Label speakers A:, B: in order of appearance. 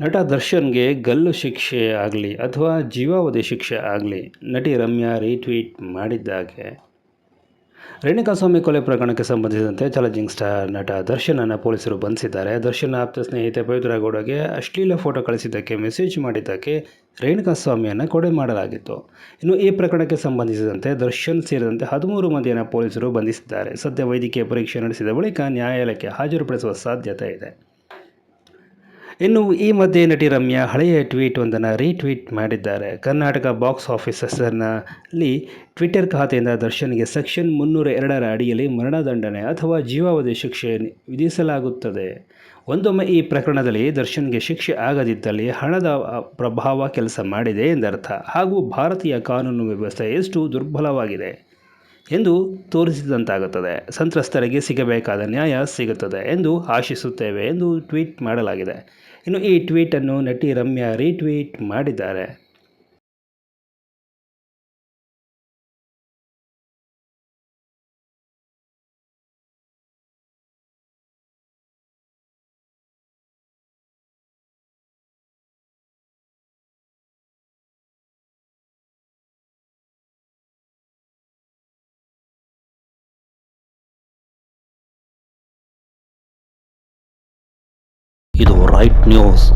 A: ನಟ ದರ್ಶನ್ಗೆ ಗಲ್ಲು ಶಿಕ್ಷೆ ಆಗಲಿ ಅಥವಾ ಜೀವಾವಧಿ ಶಿಕ್ಷೆ ಆಗಲಿ ನಟಿ ರಮ್ಯಾ ರೀಟ್ವೀಟ್ ಮಾಡಿದ್ದಾಗೆ. ರೇಣುಕಾಸ್ವಾಮಿ ಕೊಲೆ ಪ್ರಕರಣಕ್ಕೆ ಸಂಬಂಧಿಸಿದಂತೆ ಚಾಲೆಂಜಿಂಗ್ ಸ್ಟಾರ್ ನಟ ದರ್ಶನನ್ನು ಪೊಲೀಸರು ಬಂಧಿಸಿದ್ದಾರೆ. ದರ್ಶನ್ ಆಪ್ತ ಸ್ನೇಹಿತೆ ಪವಿತ್ರ ಗೌಡಗೆ ಅಶ್ಲೀಲ ಫೋಟೋ ಕಳಿಸಿದ್ದಕ್ಕೆ ಮೆಸೇಜ್ ಮಾಡಿದ್ದಕ್ಕೆ ರೇಣುಕಾಸ್ವಾಮಿಯನ್ನು ಕೊಡೆ ಮಾಡಲಾಗಿತ್ತು. ಇನ್ನು ಈ ಪ್ರಕರಣಕ್ಕೆ ಸಂಬಂಧಿಸಿದಂತೆ ದರ್ಶನ್ ಸೇರಿದಂತೆ ಹದಿಮೂರು ಮಂದಿಯನ್ನು ಪೊಲೀಸರು ಬಂಧಿಸಿದ್ದಾರೆ. ಸದ್ಯ ವೈದ್ಯಕೀಯ ಪರೀಕ್ಷೆ ನಡೆಸಿದ ಬಳಿಕ ನ್ಯಾಯಾಲಯಕ್ಕೆ ಹಾಜರುಪಡಿಸುವ ಸಾಧ್ಯತೆ ಇದೆ. ಇನ್ನು ಈ ಮಧ್ಯೆ ನಟಿ ರಮ್ಯಾ ಹಳೆಯ ಟ್ವೀಟ್ ಒಂದನ್ನು ರೀಟ್ವೀಟ್ ಮಾಡಿದ್ದಾರೆ. ಕರ್ನಾಟಕ ಬಾಕ್ಸ್ ಆಫೀಸ್ ಹೆಸರಿನಲ್ಲಿ ಟ್ವಿಟರ್ ಖಾತೆಯಿಂದ ದರ್ಶನ್ಗೆ ಸೆಕ್ಷನ್ ಮುನ್ನೂರ ಎರಡರ ಅಡಿಯಲ್ಲಿ ಮರಣದಂಡನೆ ಅಥವಾ ಜೀವಾವಧಿ ಶಿಕ್ಷೆ ವಿಧಿಸಲಾಗುತ್ತದೆ. ಒಂದೊಮ್ಮೆ ಈ ಪ್ರಕರಣದಲ್ಲಿ ದರ್ಶನ್ಗೆ ಶಿಕ್ಷೆ ಆಗದಿದ್ದಲ್ಲಿ ಹಣದ ಪ್ರಭಾವ ಕೆಲಸ ಮಾಡಿದೆ ಎಂದರ್ಥ. ಹಾಗೂ ಭಾರತೀಯ ಕಾನೂನು ವ್ಯವಸ್ಥೆ ಎಷ್ಟು ದುರ್ಬಲವಾಗಿದೆ. ಎಂದು ತೋರಿಸಿದಂತಾಗುತ್ತದೆ. ಸಂತ್ರಸ್ತರಿಗೆ ಸಿಗಬೇಕಾದ ನ್ಯಾಯ ಸಿಗುತ್ತದೆ ಎಂದು ಆಶಿಸುತ್ತೇವೆ ಎಂದು ಟ್ವೀಟ್ ಮಾಡಲಾಗಿದೆ. ಇನ್ನು ಈ ಟ್ವೀಟನ್ನು ನಟಿ ರಮ್ಯಾ ರೀಟ್ವೀಟ್ ಮಾಡಿದ್ದಾರೆ.
B: Bright News.